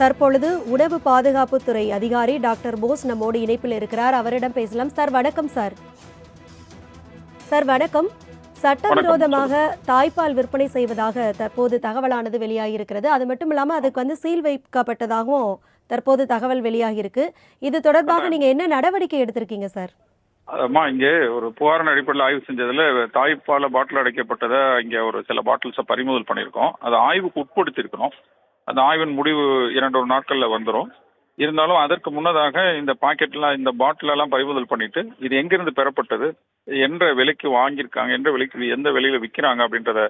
தற்பொழுது உணவு பாதுகாப்புத்துறை அதிகாரி டாக்டர் போஸ் நம்மோடு இணைப்பில் இருக்கிறார். அவரிடம் பேசலாம். சார் வணக்கம் சார். சார் வணக்கம். சட்டவிரோதமாக தாய்ப்பால் விற்பனை செய்வதாக தற்போது தகவலானது வெளியாகியிருக்கிறது. அது மட்டும் இல்லாம அதுக்கு வந்து சீல் வைக்கப்பட்டதாகவும் தற்போது தகவல் வெளியாகியிருக்கு. இது தொடர்பாக நீங்க என்ன நடவடிக்கை எடுத்திருக்கீங்க சார்? அம்மா இங்கே ஒரு புகாரின் அடிப்படையில் ஆய்வு செஞ்சதுல தாய்ப்பால பாட்டில் அடைக்கப்பட்டதை இங்கே ஒரு சில பாட்டில்ஸை பறிமுதல் பண்ணியிருக்கோம். அதை ஆய்வுக்கு உட்படுத்தியிருக்கிறோம். அந்த ஆய்வின் முடிவு இரண்டு ஒரு நாட்களில் வந்துடும் இருந்தாலும் அதற்கு முன்னதாக இந்த பாக்கெட்லாம் இந்த பாட்டில் எல்லாம் பறிமுதல் பண்ணிட்டு இது எங்கிருந்து பெறப்பட்டது என்ற விலைக்கு வாங்கியிருக்காங்க எந்த விலைக்கு எந்த விலையில விற்கிறாங்க அப்படின்றத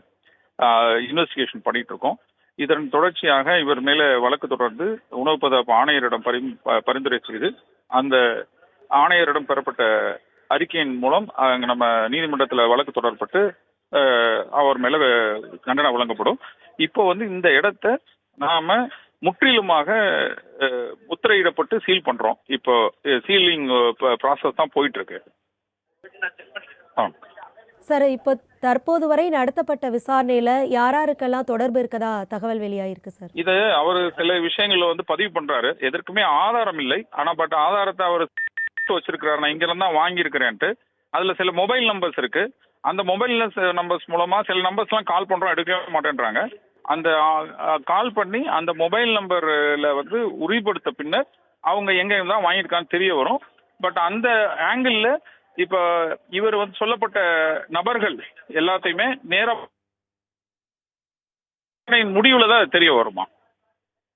இன்வெஸ்டிகேஷன் பண்ணிட்டு இருக்கோம் இதன் தொடர்ச்சியாக இவர் மேல வழக்கு தொடர்ந்து உணவு பதப்ப ஆணையரிடம் பரி ப- பரிந்துரை செய்து அந்த ஆணையரிடம் பெறப்பட்ட அறிக்கையின் மூலம் அங்க நம்ம நீதிமன்றத்தில் வழக்கு தொடரப்பட்டு அவர் மேல கண்டனம் வழங்கப்படும். இப்போ வந்து இந்த இடத்த நாம முற்றிலுமாக முத்திரையிடப்பட்டு சீல் பண்றோம். இப்போ சீலிங் ப்ராசஸ் தான் போயிட்டு இருக்கு ஆ. சார் இப்போ தற்போது வரை நடத்தப்பட்ட விசாரணையில யாராருக்கெல்லாம் தொடர்பு இருக்கதா தகவல் வெளியாயிருக்கு சார்? இது அவர் சில விஷயங்களை வந்து பதிவு பண்றாரு. எதற்குமே ஆதாரம் இல்லை. ஆனா பட் ஆதாரத்தை அவர் வச்சிருக்கிறாரு. நான் இங்க இருந்தா வாங்கியிருக்கிறேன்ட்டு. அதுல சில மொபைல் நம்பர்ஸ் இருக்கு. அந்த மொபைல் நம்பர்ஸ் மூலமா சில நம்பர்ஸ்லாம் கால் பண்றோம் எடுக்கவே மாட்டேன்றாங்க. அந்த கால் பண்ணி அந்த மொபைல் நம்பர்ல வந்து உறுதிப்படுத்த பின்னர் அவங்க எங்க இருந்தா வாங்கியிருக்கான்னு தெரிய வரும். பட் அந்த ஆங்கிள் இப்ப இவர் வந்து சொல்லப்பட்ட நபர்கள் எல்லாத்தையுமே நேரம் முடிவுல தான் தெரிய வருமா?